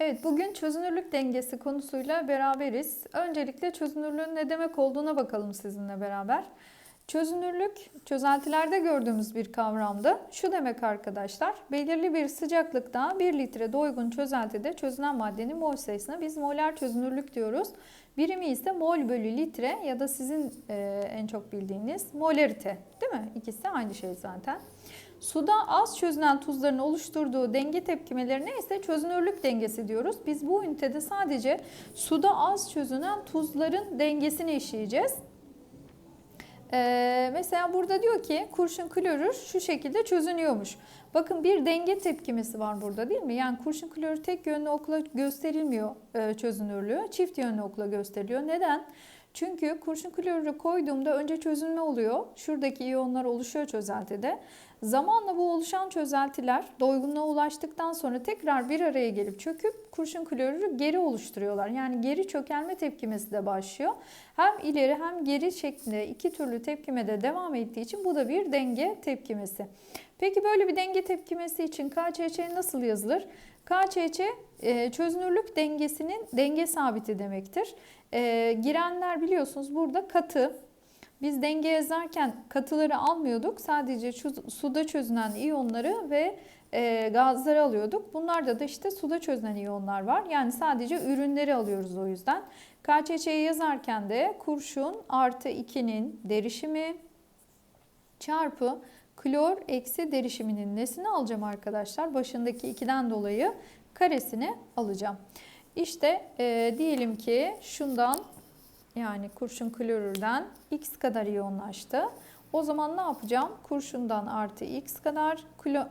Evet, bugün çözünürlük dengesi konusuyla beraberiz. Öncelikle çözünürlüğün ne demek olduğuna bakalım sizinle beraber. Çözünürlük, çözeltilerde gördüğümüz bir kavramdı. Şu demek arkadaşlar, belirli bir sıcaklıkta 1 litre doygun çözeltide çözünen maddenin mol sayısına biz molar çözünürlük diyoruz. Birimi ise mol bölü litre ya da sizin en çok bildiğiniz molarite değil mi? İkisi aynı şey zaten. Suda az çözünen tuzların oluşturduğu denge tepkimelerine ise çözünürlük dengesi diyoruz. Biz bu ünitede sadece suda az çözünen tuzların dengesini işleyeceğiz. Ee, mesela burada diyor ki kurşun klorür şu şekilde çözünüyormuş. Bakın bir denge tepkimesi var burada değil mi? Yani kurşun klorür tek yönlü okla gösterilmiyor e, çözünürlüğü. Çift yönlü okla gösteriliyor. Neden? Çünkü kurşun klorürü koyduğumda önce çözünme oluyor. Şuradaki iyonlar oluşuyor çözeltide. Zamanla bu oluşan çözeltiler doygunluğa ulaştıktan sonra tekrar bir araya gelip çöküp kurşun klorürü geri oluşturuyorlar. Yani geri çökelme tepkimesi de başlıyor. Hem ileri hem geri şeklinde iki türlü tepkimede devam ettiği için bu da bir denge tepkimesi. Peki böyle bir denge tepkimesi için KÇÇ nasıl yazılır? KÇÇ e, çözünürlük dengesinin denge sabiti demektir. E, girenler biliyorsunuz burada katı, biz denge yazarken katıları almıyorduk. Sadece suda çözünen iyonları ve e, gazları alıyorduk. Bunlarda da işte suda çözünen iyonlar var. Yani sadece ürünleri alıyoruz o yüzden. KÇÇ'yi yazarken de kurşun artı 2'nin derişimi çarpı klor eksi derişiminin nesini alacağım arkadaşlar? Başındaki 2'den dolayı karesini alacağım. İşte e, diyelim ki şundan yani kurşun klorürden x kadar iyonlaştı. O zaman ne yapacağım? Kurşundan artı x kadar,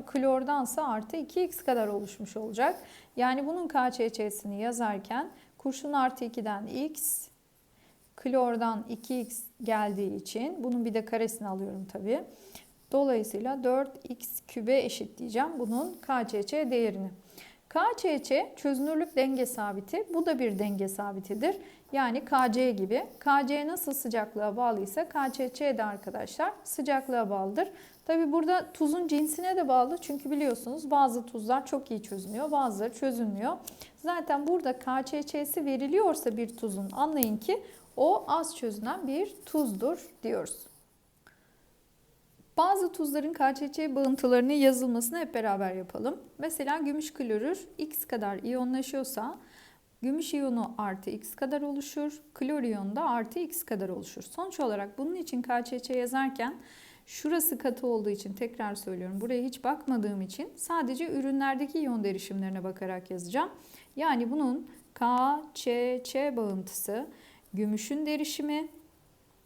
klordansa artı 2x kadar oluşmuş olacak. Yani bunun KÇÇ'sini yazarken kurşun artı 2'den x, klordan 2x geldiği için bunun bir de karesini alıyorum tabii. Dolayısıyla 4x kübe eşitleyeceğim bunun KÇÇ değerini. KÇÇ çözünürlük denge sabiti. Bu da bir denge sabitidir. Yani KC gibi. KC nasıl sıcaklığa bağlıysa KÇÇ de arkadaşlar sıcaklığa bağlıdır. Tabi burada tuzun cinsine de bağlı. Çünkü biliyorsunuz bazı tuzlar çok iyi çözünüyor. Bazıları çözünmüyor. Zaten burada KÇÇ'si veriliyorsa bir tuzun anlayın ki o az çözünen bir tuzdur diyoruz. Bazı tuzların KÇÇ bağıntılarının yazılmasını hep beraber yapalım. Mesela gümüş klorür x kadar iyonlaşıyorsa gümüş iyonu artı x kadar oluşur. Klor iyonu da artı x kadar oluşur. Sonuç olarak bunun için KÇÇ yazarken şurası katı olduğu için tekrar söylüyorum. Buraya hiç bakmadığım için sadece ürünlerdeki iyon derişimlerine bakarak yazacağım. Yani bunun KÇÇ bağıntısı gümüşün derişimi,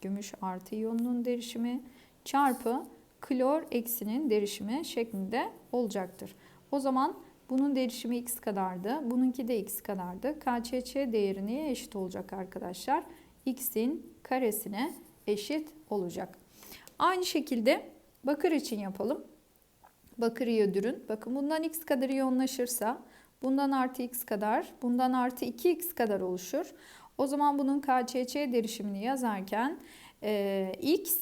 gümüş artı iyonunun derişimi çarpı klor eksinin derişimi şeklinde olacaktır. O zaman bunun derişimi x kadardı. Bununki de x kadardı. KÇÇ değeri neye eşit olacak arkadaşlar? x'in karesine eşit olacak. Aynı şekilde bakır için yapalım. Bakır iyodürün. Bakın bundan x kadar iyonlaşırsa bundan artı x kadar, bundan artı 2x kadar oluşur. O zaman bunun KÇÇ derişimini yazarken e, x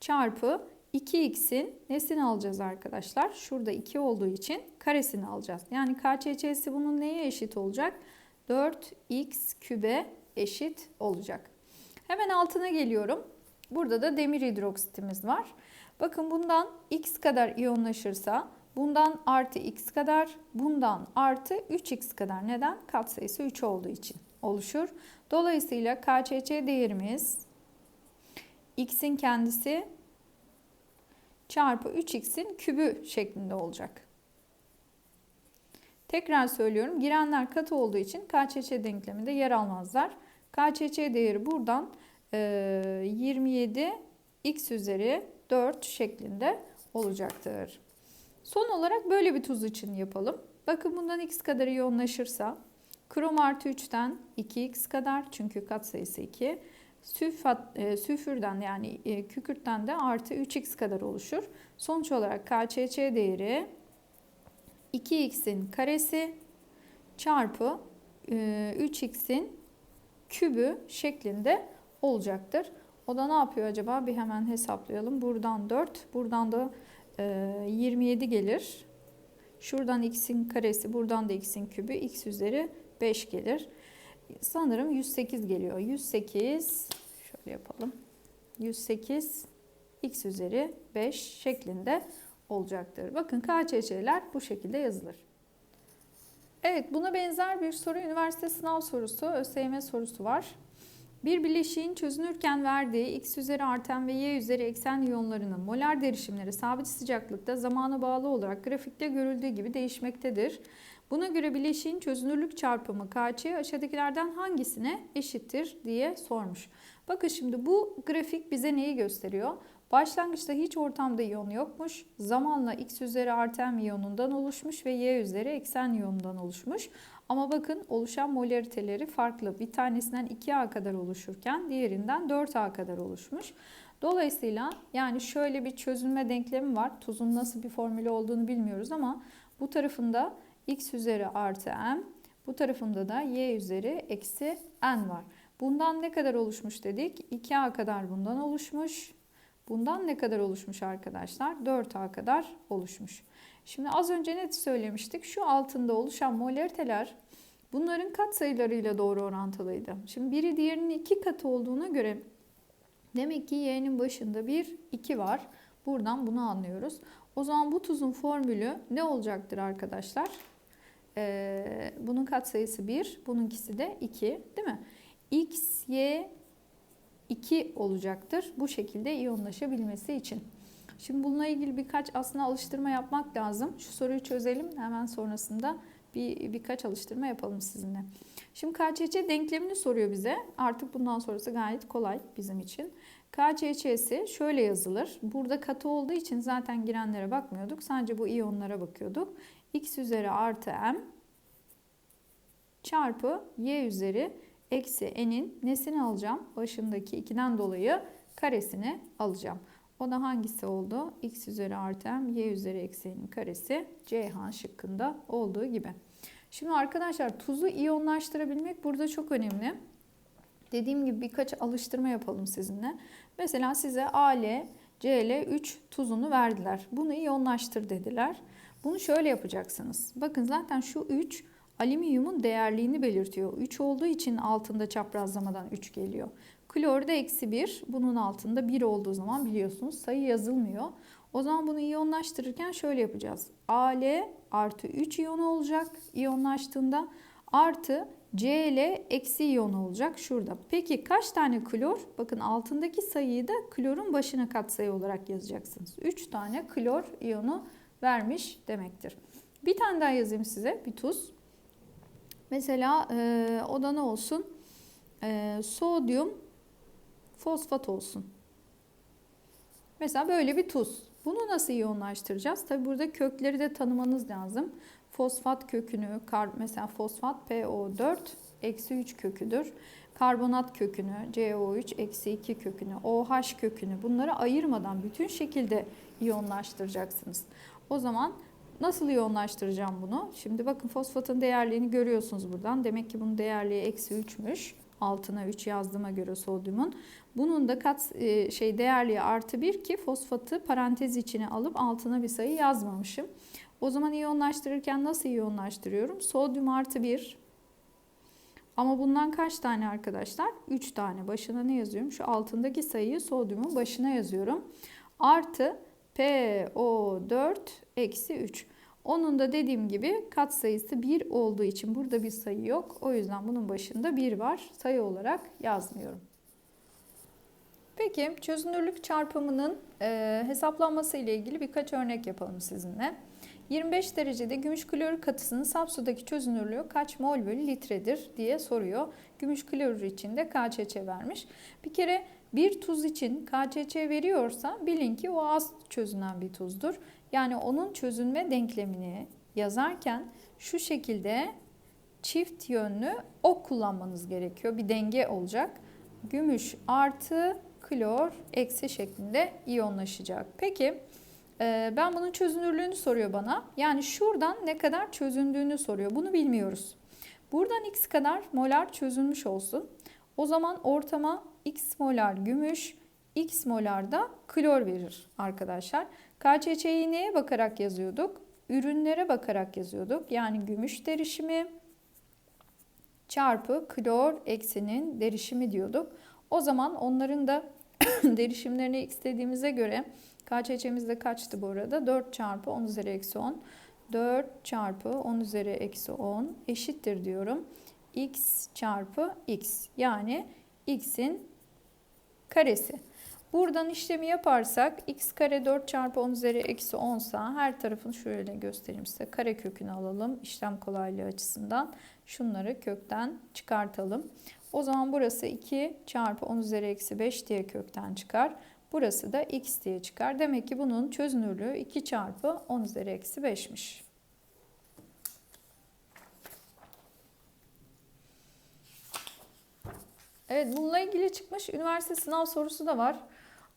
çarpı 2x'in nesini alacağız arkadaşlar? Şurada 2 olduğu için karesini alacağız. Yani KÇÇ'si bunun neye eşit olacak? 4x kübe eşit olacak. Hemen altına geliyorum. Burada da demir hidroksitimiz var. Bakın bundan x kadar iyonlaşırsa bundan artı x kadar, bundan artı 3x kadar. Neden? Katsayısı 3 olduğu için oluşur. Dolayısıyla KÇÇ değerimiz x'in kendisi çarpı 3x'in kübü şeklinde olacak. Tekrar söylüyorum. Girenler katı olduğu için KÇÇ denkleminde yer almazlar. KÇÇ değeri buradan 27 e, x üzeri 4 şeklinde olacaktır. Son olarak böyle bir tuz için yapalım. Bakın bundan x kadar yoğunlaşırsa krom artı 3'ten 2x kadar çünkü katsayısı 2 Sülfat, e, sülfürden yani e, kükürtten de artı 3x kadar oluşur. Sonuç olarak KÇÇ değeri 2x'in karesi çarpı e, 3x'in kübü şeklinde olacaktır. O da ne yapıyor acaba? Bir hemen hesaplayalım. Buradan 4, buradan da e, 27 gelir. Şuradan x'in karesi, buradan da x'in kübü, x üzeri 5 gelir. Sanırım 108 geliyor. 108, şöyle yapalım. 108 x üzeri 5 şeklinde olacaktır. Bakın KÇÇ'ler bu şekilde yazılır. Evet buna benzer bir soru üniversite sınav sorusu, ÖSYM sorusu var. Bir bileşiğin çözünürken verdiği x üzeri artan ve y üzeri eksen iyonlarının molar derişimleri sabit sıcaklıkta zamana bağlı olarak grafikte görüldüğü gibi değişmektedir. Buna göre bileşiğin çözünürlük çarpımı Kç aşağıdakilerden hangisine eşittir diye sormuş. Bakın şimdi bu grafik bize neyi gösteriyor? Başlangıçta hiç ortamda iyon yokmuş. Zamanla x üzeri artan iyonundan oluşmuş ve y üzeri eksen iyonundan oluşmuş. Ama bakın oluşan molariteleri farklı. Bir tanesinden 2A kadar oluşurken diğerinden 4A kadar oluşmuş. Dolayısıyla yani şöyle bir çözünme denklemi var. Tuzun nasıl bir formülü olduğunu bilmiyoruz ama bu tarafında x üzeri artı m, bu tarafında da y üzeri eksi n var. Bundan ne kadar oluşmuş dedik? 2A kadar bundan oluşmuş. Bundan ne kadar oluşmuş arkadaşlar? 4A kadar oluşmuş. Şimdi az önce net söylemiştik. Şu altında oluşan molariteler bunların katsayılarıyla doğru orantılıydı. Şimdi biri diğerinin iki katı olduğuna göre demek ki y'nin başında bir 2 var. Buradan bunu anlıyoruz. O zaman bu tuzun formülü ne olacaktır arkadaşlar? Ee, bunun katsayısı 1, bununkisi de 2 değil mi? x, y 2 olacaktır. Bu şekilde iyonlaşabilmesi için. Şimdi bununla ilgili birkaç aslında alıştırma yapmak lazım. Şu soruyu çözelim. Hemen sonrasında bir birkaç alıştırma yapalım sizinle. Şimdi KÇÇ denklemini soruyor bize. Artık bundan sonrası gayet kolay bizim için. KÇÇ'si şöyle yazılır. Burada katı olduğu için zaten girenlere bakmıyorduk. Sadece bu iyonlara bakıyorduk. X üzeri artı M çarpı Y üzeri eksi N'in nesini alacağım? Başındaki 2'den dolayı karesini alacağım. O da hangisi oldu? X üzeri artı m, y üzeri eksi n'in karesi Ceyhan şıkkında olduğu gibi. Şimdi arkadaşlar tuzu iyonlaştırabilmek burada çok önemli. Dediğim gibi birkaç alıştırma yapalım sizinle. Mesela size Al, Cl 3 tuzunu verdiler. Bunu iyonlaştır dediler. Bunu şöyle yapacaksınız. Bakın zaten şu 3 alüminyumun değerliğini belirtiyor. 3 olduğu için altında çaprazlamadan 3 geliyor. Klorda eksi 1. Bunun altında 1 olduğu zaman biliyorsunuz sayı yazılmıyor. O zaman bunu iyonlaştırırken şöyle yapacağız. Al artı 3 iyon olacak iyonlaştığında. Artı Cl eksi iyon olacak şurada. Peki kaç tane klor? Bakın altındaki sayıyı da klorun başına katsayı olarak yazacaksınız. 3 tane klor iyonu vermiş demektir. Bir tane daha yazayım size bir tuz. Mesela e, o da ne olsun? E, sodyum fosfat olsun. Mesela böyle bir tuz. Bunu nasıl iyonlaştıracağız? Tabi burada kökleri de tanımanız lazım. Fosfat kökünü, mesela fosfat PO4 eksi 3 köküdür. Karbonat kökünü, CO3 eksi 2 kökünü, OH kökünü bunları ayırmadan bütün şekilde iyonlaştıracaksınız. O zaman nasıl iyonlaştıracağım bunu? Şimdi bakın fosfatın değerliğini görüyorsunuz buradan. Demek ki bunun değerliği eksi 3'müş altına 3 yazdığıma göre sodyumun. Bunun da kat e, şey değerliği artı 1 ki fosfatı parantez içine alıp altına bir sayı yazmamışım. O zaman iyonlaştırırken nasıl iyonlaştırıyorum? Sodyum artı 1. Ama bundan kaç tane arkadaşlar? 3 tane. Başına ne yazıyorum? Şu altındaki sayıyı sodyumun başına yazıyorum. Artı PO4 eksi 3. Onun da dediğim gibi kat sayısı 1 olduğu için burada bir sayı yok. O yüzden bunun başında 1 var. Sayı olarak yazmıyorum. Peki çözünürlük çarpımının e, hesaplanması ile ilgili birkaç örnek yapalım sizinle. 25 derecede gümüş klorür katısının saf sudaki çözünürlüğü kaç mol bölü litredir diye soruyor. Gümüş klorür için de KÇÇ vermiş. Bir kere bir tuz için KÇÇ veriyorsa bilin ki o az çözünen bir tuzdur. Yani onun çözünme denklemini yazarken şu şekilde çift yönlü ok kullanmanız gerekiyor. Bir denge olacak. Gümüş artı klor eksi şeklinde iyonlaşacak. Peki e, ben bunun çözünürlüğünü soruyor bana. Yani şuradan ne kadar çözündüğünü soruyor. Bunu bilmiyoruz. Buradan x kadar molar çözülmüş olsun. O zaman ortama x molar gümüş, x molar da klor verir arkadaşlar. KÇÇ'yi neye bakarak yazıyorduk? ürünlere bakarak yazıyorduk. Yani gümüş derişimi çarpı klor eksinin derişimi diyorduk. O zaman onların da derişimlerini istediğimize göre KÇÇ'mizde kaçtı bu arada? 4 çarpı 10 üzeri eksi 10. 4 çarpı 10 üzeri eksi 10 eşittir diyorum. x çarpı x yani x'in karesi. Buradan işlemi yaparsak x kare 4 çarpı 10 üzeri eksi 10 sa her tarafını şöyle göstereyim size. Kare kökünü alalım işlem kolaylığı açısından. Şunları kökten çıkartalım. O zaman burası 2 çarpı 10 üzeri eksi 5 diye kökten çıkar. Burası da x diye çıkar. Demek ki bunun çözünürlüğü 2 çarpı 10 üzeri eksi 5'miş. Evet bununla ilgili çıkmış üniversite sınav sorusu da var.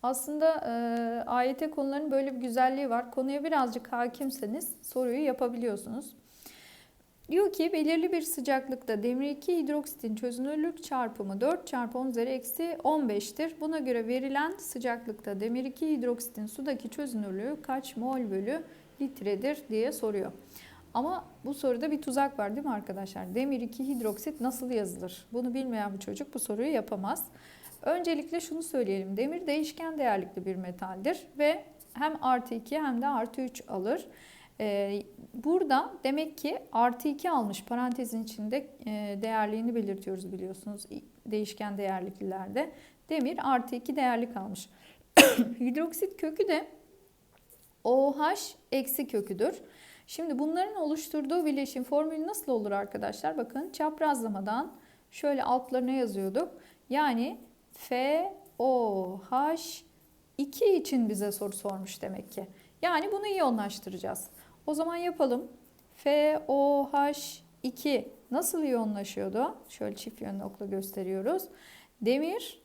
Aslında e, AYT konularının böyle bir güzelliği var. Konuya birazcık hakimseniz soruyu yapabiliyorsunuz. Diyor ki belirli bir sıcaklıkta demir 2 hidroksitin çözünürlük çarpımı 4 çarpı 10 üzeri eksi 15'tir. Buna göre verilen sıcaklıkta demir 2 hidroksitin sudaki çözünürlüğü kaç mol bölü litredir diye soruyor. Ama bu soruda bir tuzak var değil mi arkadaşlar? Demir 2 hidroksit nasıl yazılır? Bunu bilmeyen bir çocuk bu soruyu yapamaz. Öncelikle şunu söyleyelim. Demir değişken değerlikli bir metaldir ve hem artı 2 hem de artı 3 alır. Ee, burada demek ki artı 2 almış parantezin içinde e, değerliğini belirtiyoruz biliyorsunuz değişken değerliklilerde. Demir artı 2 değerlik almış. Hidroksit kökü de OH eksi köküdür. Şimdi bunların oluşturduğu bileşim formülü nasıl olur arkadaşlar? Bakın çaprazlamadan şöyle altlarına yazıyorduk. Yani FOH2 için bize soru sormuş demek ki. Yani bunu iyonlaştıracağız. O zaman yapalım. FOH2 nasıl iyonlaşıyordu? Şöyle çift yönlü okla gösteriyoruz. Demir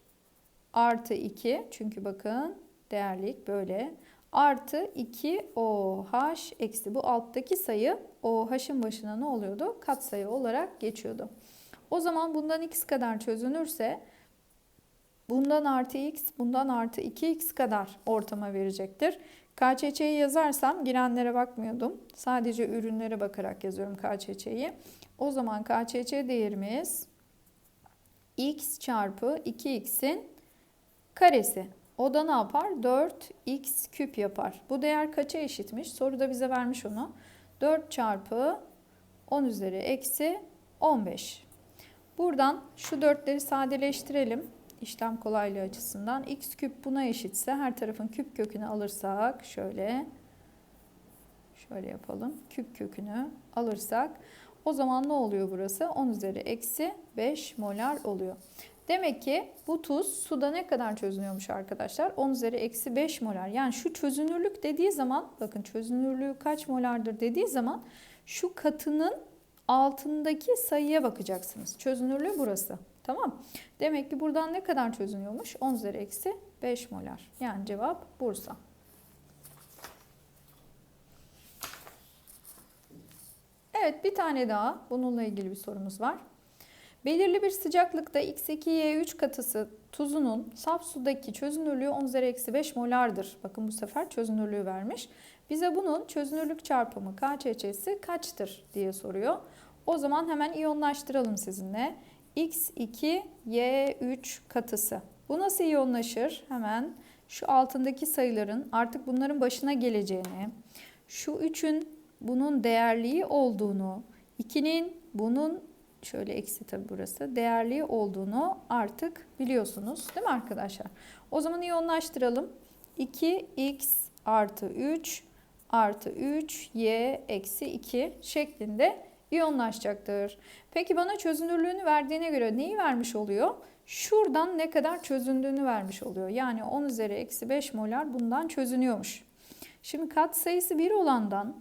artı 2 çünkü bakın değerlik böyle artı 2 OH eksi bu alttaki sayı OH'ın başına ne oluyordu? Katsayı olarak geçiyordu. O zaman bundan x kadar çözünürse bundan artı x, bundan artı 2x kadar ortama verecektir. KÇÇ'yi yazarsam girenlere bakmıyordum. Sadece ürünlere bakarak yazıyorum KÇÇ'yi. O zaman KÇÇ değerimiz x çarpı 2x'in karesi. O da ne yapar? 4x küp yapar. Bu değer kaça eşitmiş? Soruda bize vermiş onu. 4 çarpı 10 üzeri eksi 15. Buradan şu 4'leri sadeleştirelim. İşlem kolaylığı açısından. x küp buna eşitse her tarafın küp kökünü alırsak şöyle şöyle yapalım. Küp kökünü alırsak o zaman ne oluyor burası? 10 üzeri eksi 5 molar oluyor. Demek ki bu tuz suda ne kadar çözünüyormuş arkadaşlar? 10 üzeri eksi 5 molar. Yani şu çözünürlük dediği zaman bakın çözünürlüğü kaç molardır dediği zaman şu katının altındaki sayıya bakacaksınız. Çözünürlüğü burası. Tamam. Demek ki buradan ne kadar çözünüyormuş? 10 üzeri eksi 5 molar. Yani cevap Bursa. Evet bir tane daha bununla ilgili bir sorumuz var. Belirli bir sıcaklıkta X2Y3 katısı tuzunun saf sudaki çözünürlüğü 10 üzeri eksi 5 molardır. Bakın bu sefer çözünürlüğü vermiş. Bize bunun çözünürlük çarpımı KÇÇ'si kaçtır diye soruyor. O zaman hemen iyonlaştıralım sizinle. X2Y3 katısı. Bu nasıl iyonlaşır? Hemen şu altındaki sayıların artık bunların başına geleceğini, şu 3'ün bunun değerliği olduğunu, 2'nin bunun şöyle eksi tabi burası değerli olduğunu artık biliyorsunuz değil mi arkadaşlar? O zaman iyonlaştıralım. 2x artı 3 artı 3 y eksi 2 şeklinde iyonlaşacaktır. Peki bana çözünürlüğünü verdiğine göre neyi vermiş oluyor? Şuradan ne kadar çözündüğünü vermiş oluyor. Yani 10 üzeri eksi 5 molar bundan çözünüyormuş. Şimdi kat sayısı 1 olandan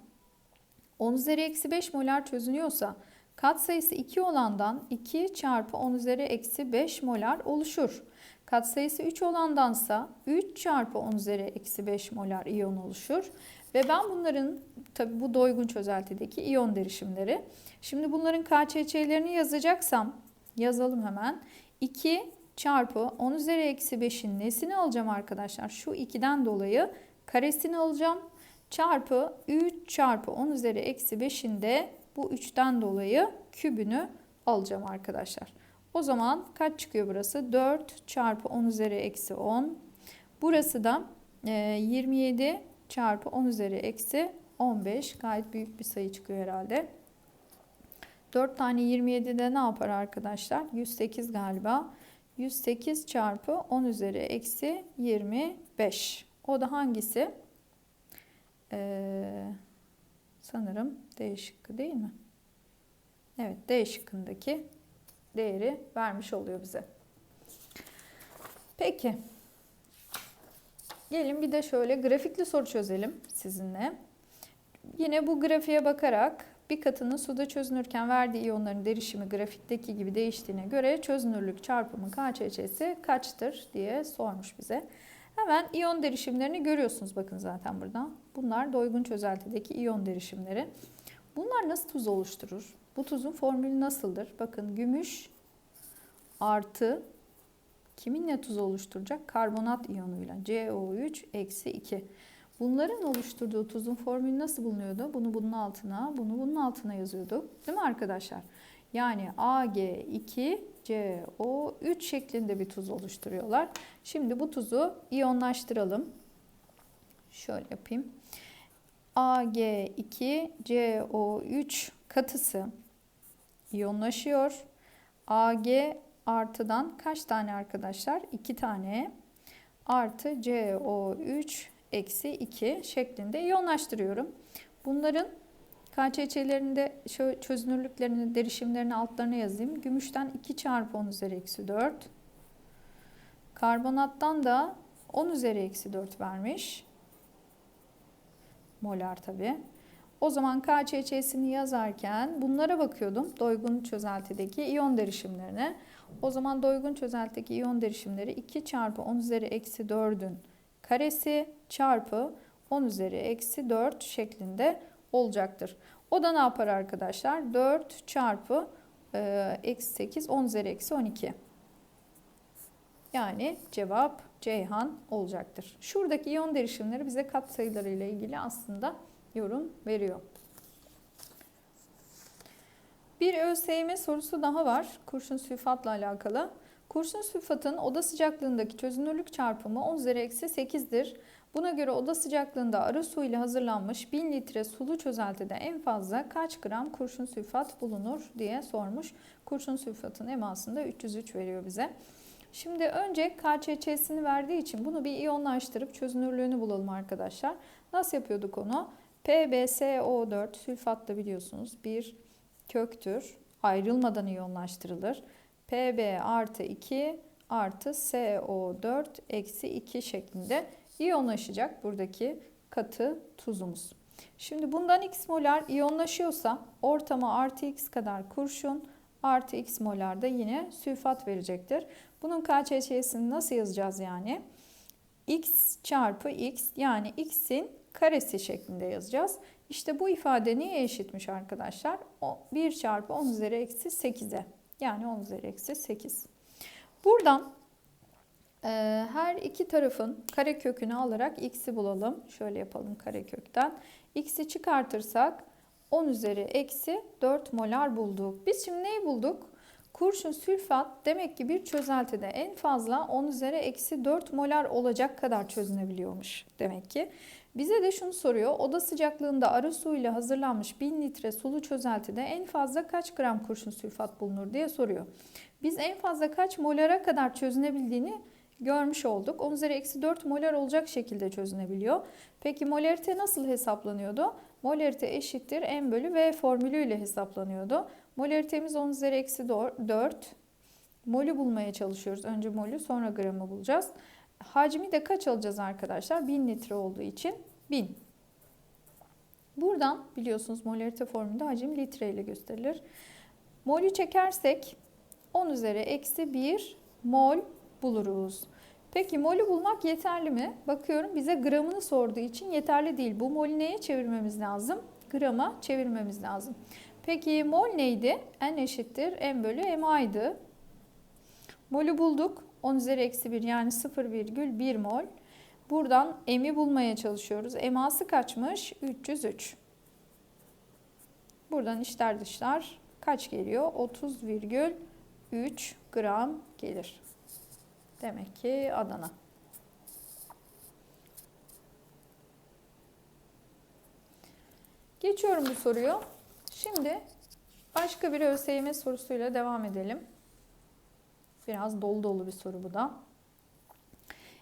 10 üzeri eksi 5 molar çözünüyorsa Katsayısı 2 olandan 2 çarpı 10 üzeri eksi 5 molar oluşur. Katsayısı 3 olandansa 3 çarpı 10 üzeri eksi 5 molar iyon oluşur. Ve ben bunların tabi bu doygun çözeltideki iyon derişimleri. Şimdi bunların KÇÇ'lerini yazacaksam yazalım hemen. 2 çarpı 10 üzeri eksi 5'in nesini alacağım arkadaşlar? Şu 2'den dolayı karesini alacağım. çarpı 3 çarpı 10 üzeri eksi 5'in de bu 3'ten dolayı kübünü alacağım arkadaşlar. O zaman kaç çıkıyor burası? 4 çarpı 10 üzeri eksi 10. Burası da e, 27 çarpı 10 üzeri eksi 15. Gayet büyük bir sayı çıkıyor herhalde. 4 tane 27'de ne yapar arkadaşlar? 108 galiba. 108 çarpı 10 üzeri eksi 25. O da hangisi? Ee, sanırım D şıkkı değil mi? Evet D şıkkındaki değeri vermiş oluyor bize. Peki. Gelin bir de şöyle grafikli soru çözelim sizinle. Yine bu grafiğe bakarak bir katının suda çözünürken verdiği iyonların derişimi grafikteki gibi değiştiğine göre çözünürlük çarpımı KÇÇ'si kaçtır diye sormuş bize. Hemen iyon derişimlerini görüyorsunuz bakın zaten burada. Bunlar doygun çözeltideki iyon derişimleri. Bunlar nasıl tuz oluşturur? Bu tuzun formülü nasıldır? Bakın gümüş artı kiminle tuz oluşturacak? Karbonat iyonuyla CO3 eksi 2. Bunların oluşturduğu tuzun formülü nasıl bulunuyordu? Bunu bunun altına, bunu bunun altına yazıyorduk. Değil mi arkadaşlar? Yani Ag2CO3 şeklinde bir tuz oluşturuyorlar. Şimdi bu tuzu iyonlaştıralım. Şöyle yapayım. Ag2CO3 katısı iyonlaşıyor. Ag artıdan kaç tane arkadaşlar? 2 tane artı CO3 eksi 2 şeklinde iyonlaştırıyorum. Bunların KÇÇ'lerinde çözünürlüklerini, derişimlerini altlarına yazayım. Gümüşten 2 çarpı 10 üzeri eksi 4. Karbonattan da 10 üzeri eksi 4 vermiş. Molar tabi. O zaman KÇÇ'sini yazarken bunlara bakıyordum. Doygun çözeltideki iyon derişimlerine. O zaman doygun çözeltideki iyon derişimleri 2 çarpı 10 üzeri eksi 4'ün karesi çarpı 10 üzeri eksi 4 şeklinde olacaktır. O da ne yapar arkadaşlar? 4 çarpı e, eksi 8 10 üzeri eksi 12. Yani cevap Ceyhan olacaktır. Şuradaki iyon derişimleri bize katsayıları ile ilgili aslında yorum veriyor. Bir ÖSYM sorusu daha var. Kurşun sülfatla alakalı. Kurşun sülfatın oda sıcaklığındaki çözünürlük çarpımı 10 üzeri eksi 8'dir. Buna göre oda sıcaklığında arı su ile hazırlanmış 1000 litre sulu çözeltide en fazla kaç gram kurşun sülfat bulunur diye sormuş. Kurşun sülfatın emasında 303 veriyor bize. Şimdi önce KÇÇ'sini verdiği için bunu bir iyonlaştırıp çözünürlüğünü bulalım arkadaşlar. Nasıl yapıyorduk onu? PbSO4 sülfat da biliyorsunuz bir köktür. Ayrılmadan iyonlaştırılır. Pb artı 2 artı SO4 eksi 2 şeklinde iyonlaşacak buradaki katı tuzumuz. Şimdi bundan x molar iyonlaşıyorsa ortama artı x kadar kurşun artı x molar da yine sülfat verecektir. Bunun KÇÇ'sini nasıl yazacağız yani? x çarpı x yani x'in karesi şeklinde yazacağız. İşte bu ifade neye eşitmiş arkadaşlar? 1 çarpı 10 üzeri eksi 8'e. Yani 10 üzeri eksi 8. Buradan e, her iki tarafın kare kökünü alarak x'i bulalım. Şöyle yapalım kare kökten. x'i çıkartırsak 10 üzeri eksi 4 molar bulduk. Biz şimdi neyi bulduk? Kurşun sülfat demek ki bir çözeltide en fazla 10 üzeri eksi 4 molar olacak kadar çözünebiliyormuş demek ki. Bize de şunu soruyor. Oda sıcaklığında arı suyuyla hazırlanmış 1000 litre sulu çözeltide en fazla kaç gram kurşun sülfat bulunur diye soruyor. Biz en fazla kaç molara kadar çözünebildiğini görmüş olduk. 10 üzeri eksi 4 molar olacak şekilde çözünebiliyor. Peki molarite nasıl hesaplanıyordu? Molarite eşittir M bölü V formülüyle hesaplanıyordu. Molaritemiz 10 üzeri eksi 4. Molü bulmaya çalışıyoruz. Önce molü sonra gramı bulacağız. Hacmi de kaç alacağız arkadaşlar? 1000 litre olduğu için 1000. Buradan biliyorsunuz molarite formülünde hacim litre ile gösterilir. Molü çekersek 10 üzeri eksi 1 mol buluruz. Peki molü bulmak yeterli mi? Bakıyorum bize gramını sorduğu için yeterli değil. Bu molü neye çevirmemiz lazım? Grama çevirmemiz lazım. Peki mol neydi? N eşittir M bölü MA'ydı. Molü bulduk. 10 üzeri eksi 1 yani 0,1 mol. Buradan M'i bulmaya çalışıyoruz. MA'sı kaçmış? 303. Buradan içler dışlar kaç geliyor? 30,3 gram gelir. Demek ki Adana. Geçiyorum bu soruyu. Şimdi başka bir ÖSYM sorusuyla devam edelim. Biraz dolu dolu bir soru bu da.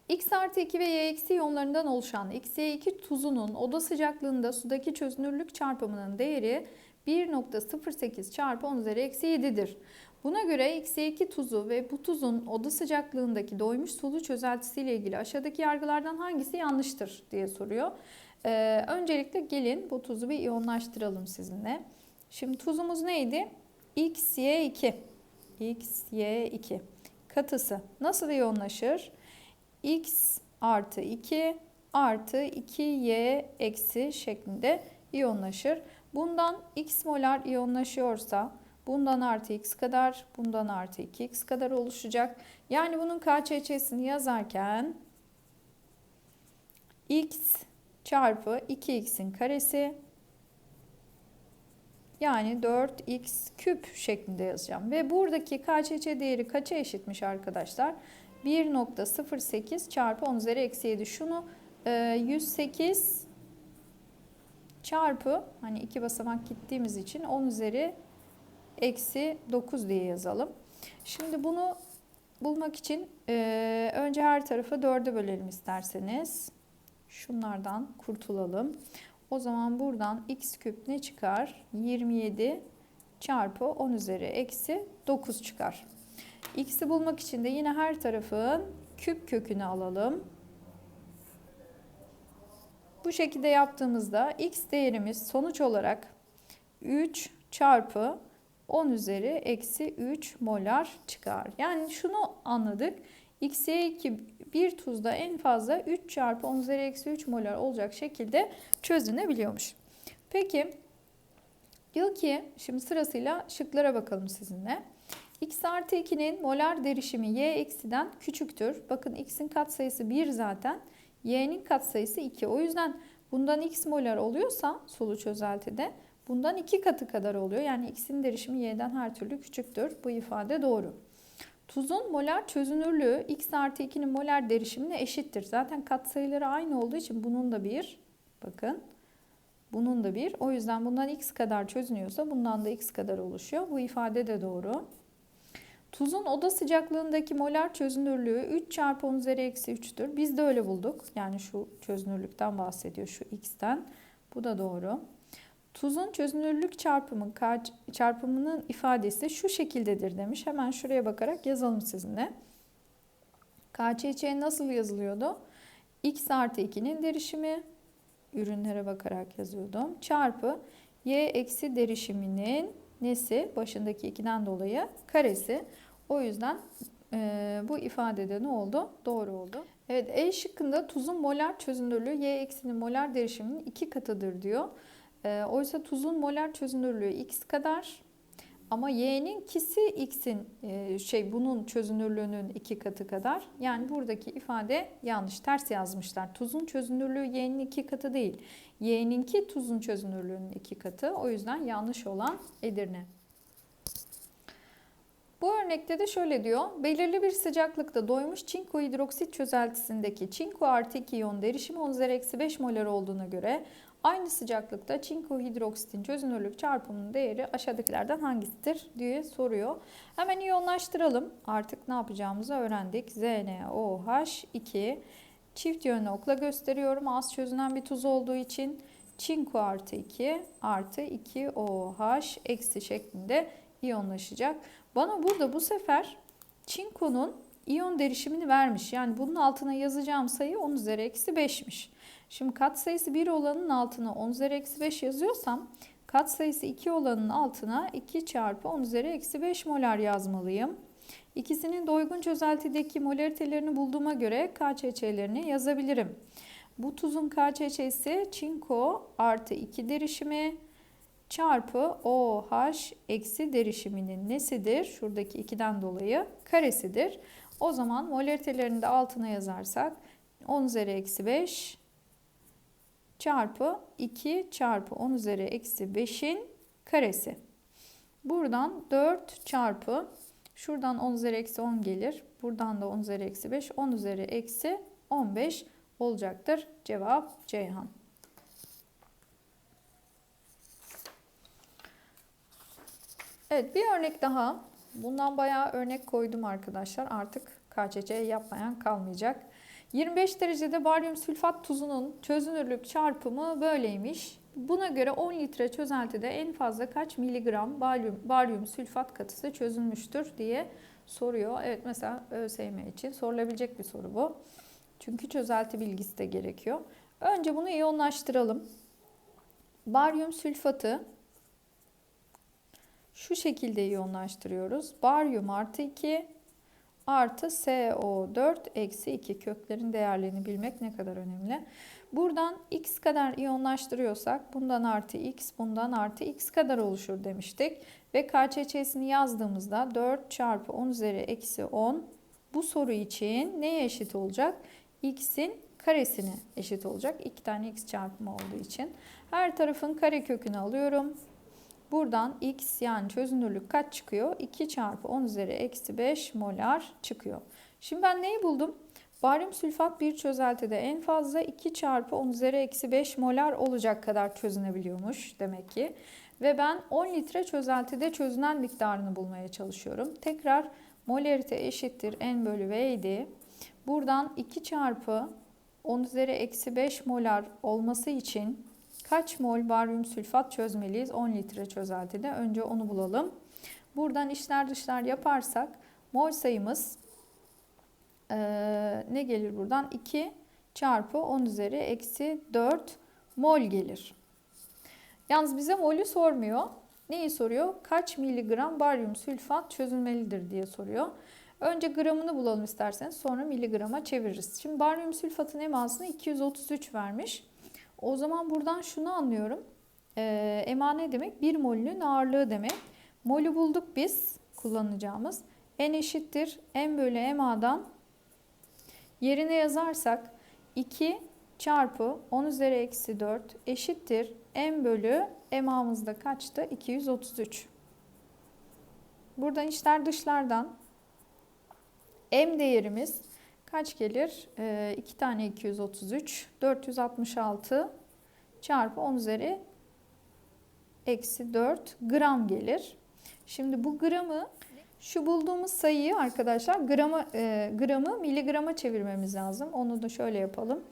X artı 2 ve Y eksi iyonlarından oluşan XY2 tuzunun oda sıcaklığında sudaki çözünürlük çarpımının değeri 1.08 çarpı 10 üzeri eksi 7'dir. Buna göre XY2 tuzu ve bu tuzun oda sıcaklığındaki doymuş sulu çözeltisiyle ilgili aşağıdaki yargılardan hangisi yanlıştır diye soruyor. Ee, öncelikle gelin bu tuzu bir iyonlaştıralım sizinle. Şimdi tuzumuz neydi? XY2. XY2 katısı nasıl iyonlaşır? X artı 2 artı 2Y eksi şeklinde iyonlaşır. Bundan X molar iyonlaşıyorsa bundan artı X kadar, bundan artı 2X kadar oluşacak. Yani bunun KÇÇ'sini yazarken X çarpı 2x'in karesi yani 4x küp şeklinde yazacağım. Ve buradaki KÇÇ değeri kaça eşitmiş arkadaşlar? 1.08 çarpı 10 üzeri eksi 7. Şunu 108 e, çarpı hani iki basamak gittiğimiz için 10 üzeri eksi 9 diye yazalım. Şimdi bunu bulmak için e, önce her tarafı 4'e bölelim isterseniz. Şunlardan kurtulalım. O zaman buradan x küp ne çıkar? 27 çarpı 10 üzeri eksi 9 çıkar. X'i bulmak için de yine her tarafın küp kökünü alalım. Bu şekilde yaptığımızda x değerimiz sonuç olarak 3 çarpı 10 üzeri eksi 3 molar çıkar. Yani şunu anladık. XY2 bir tuzda en fazla 3 çarpı 10 üzeri eksi 3 molar olacak şekilde çözünebiliyormuş. Peki diyor ki şimdi sırasıyla şıklara bakalım sizinle. X artı 2'nin molar derişimi Y eksiden küçüktür. Bakın X'in katsayısı 1 zaten. Y'nin katsayısı 2. O yüzden bundan X molar oluyorsa sulu çözeltide bundan 2 katı kadar oluyor. Yani X'in derişimi Y'den her türlü küçüktür. Bu ifade doğru. Tuzun molar çözünürlüğü X artı 2'nin molar derişimine eşittir. Zaten katsayıları aynı olduğu için bunun da bir, bakın bunun da bir. O yüzden bundan X kadar çözünüyorsa bundan da X kadar oluşuyor. Bu ifade de doğru. Tuzun oda sıcaklığındaki molar çözünürlüğü 3 çarpı 10 üzeri eksi 3'tür. Biz de öyle bulduk. Yani şu çözünürlükten bahsediyor şu x'ten. Bu da doğru. Tuzun çözünürlük çarpımı, çarpımının ifadesi şu şekildedir demiş. Hemen şuraya bakarak yazalım sizinle. KÇÇ nasıl yazılıyordu? X artı 2'nin derişimi, ürünlere bakarak yazıyordum. Çarpı Y eksi derişiminin nesi? Başındaki 2'den dolayı karesi. O yüzden e, bu ifadede ne oldu? Doğru oldu. Evet E şıkkında tuzun molar çözünürlüğü Y eksinin molar derişiminin 2 katıdır diyor. E, oysa tuzun molar çözünürlüğü X kadar. Ama Y'nin kisi X'in e, şey bunun çözünürlüğünün iki katı kadar. Yani buradaki ifade yanlış. Ters yazmışlar. Tuzun çözünürlüğü Y'nin iki katı değil. Y'ninki tuzun çözünürlüğünün iki katı. O yüzden yanlış olan Edirne. Bu örnekte de şöyle diyor. Belirli bir sıcaklıkta doymuş çinko hidroksit çözeltisindeki çinko artı 2 iyon derişimi 10 üzeri eksi 5 molar olduğuna göre aynı sıcaklıkta çinko hidroksitin çözünürlük çarpımının değeri aşağıdakilerden hangisidir diye soruyor. Hemen iyonlaştıralım. Artık ne yapacağımızı öğrendik. ZnOH2 çift yönlü okla gösteriyorum. Az çözünen bir tuz olduğu için çinko artı 2 artı 2 OH eksi şeklinde iyonlaşacak. Bana burada bu sefer çinkonun iyon derişimini vermiş. Yani bunun altına yazacağım sayı 10 üzeri eksi 5'miş. Şimdi kat sayısı 1 olanın altına 10 üzeri eksi 5 yazıyorsam kat sayısı 2 olanın altına 2 çarpı 10 üzeri eksi 5 molar yazmalıyım. İkisinin doygun çözeltideki molaritelerini bulduğuma göre KÇÇ'lerini yazabilirim. Bu tuzun KÇÇ'si çinko artı 2 derişimi çarpı OH eksi derişiminin nesidir? Şuradaki 2'den dolayı karesidir. O zaman molaritelerini de altına yazarsak 10 üzeri eksi 5 çarpı 2 çarpı 10 üzeri eksi 5'in karesi. Buradan 4 çarpı şuradan 10 üzeri eksi 10 gelir. Buradan da 10 üzeri eksi 5 10 üzeri eksi 15 olacaktır. Cevap Ceyhan. Evet bir örnek daha. Bundan bayağı örnek koydum arkadaşlar. Artık KÇC yapmayan kalmayacak. 25 derecede baryum sülfat tuzunun çözünürlük çarpımı böyleymiş. Buna göre 10 litre çözeltide en fazla kaç miligram baryum, baryum sülfat katısı çözülmüştür diye soruyor. Evet mesela ÖSYM için sorulabilecek bir soru bu. Çünkü çözelti bilgisi de gerekiyor. Önce bunu iyonlaştıralım. Baryum sülfatı şu şekilde iyonlaştırıyoruz. Baryum artı 2 artı SO4 eksi 2 köklerin değerlerini bilmek ne kadar önemli. Buradan x kadar iyonlaştırıyorsak bundan artı x bundan artı x kadar oluşur demiştik. Ve KÇÇ'sini yazdığımızda 4 çarpı 10 üzeri eksi 10 bu soru için neye eşit olacak? x'in karesine eşit olacak. 2 tane x çarpımı olduğu için. Her tarafın kare kökünü alıyorum. Buradan x yani çözünürlük kaç çıkıyor? 2 çarpı 10 üzeri eksi 5 molar çıkıyor. Şimdi ben neyi buldum? Baryum sülfat bir çözeltide en fazla 2 çarpı 10 üzeri eksi 5 molar olacak kadar çözünebiliyormuş demek ki. Ve ben 10 litre çözeltide çözünen miktarını bulmaya çalışıyorum. Tekrar molarite eşittir n bölü v idi. Buradan 2 çarpı 10 üzeri eksi 5 molar olması için kaç mol baryum sülfat çözmeliyiz 10 litre çözeltide? Önce onu bulalım. Buradan işler dışlar yaparsak mol sayımız ee, ne gelir buradan? 2 çarpı 10 üzeri eksi 4 mol gelir. Yalnız bize molü sormuyor. Neyi soruyor? Kaç miligram baryum sülfat çözülmelidir diye soruyor. Önce gramını bulalım isterseniz sonra miligrama çeviririz. Şimdi baryum sülfatın emasını 233 vermiş. O zaman buradan şunu anlıyorum. Ee, ema demek? 1 molünün ağırlığı demek. Molü bulduk biz kullanacağımız. N eşittir. M bölü ema'dan yerine yazarsak 2 çarpı 10 üzeri eksi 4 eşittir. M bölü emamızda kaçtı? 233. Buradan içler dışlardan M değerimiz kaç gelir? Ee, 2 tane 233. 466 çarpı 10 üzeri eksi 4 gram gelir. Şimdi bu gramı şu bulduğumuz sayıyı arkadaşlar gramı, e, gramı miligrama çevirmemiz lazım. Onu da şöyle yapalım.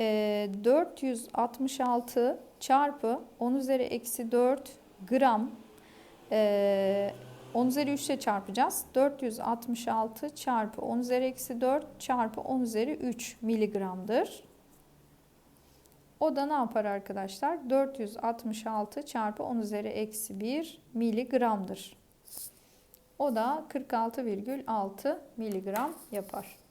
E, 466 çarpı 10 üzeri eksi 4 gram e, 10 üzeri 3 ile çarpacağız. 466 çarpı 10 üzeri eksi 4 çarpı 10 üzeri 3 miligramdır. O da ne yapar arkadaşlar? 466 çarpı 10 üzeri eksi 1 miligramdır. O da 46,6 miligram yapar.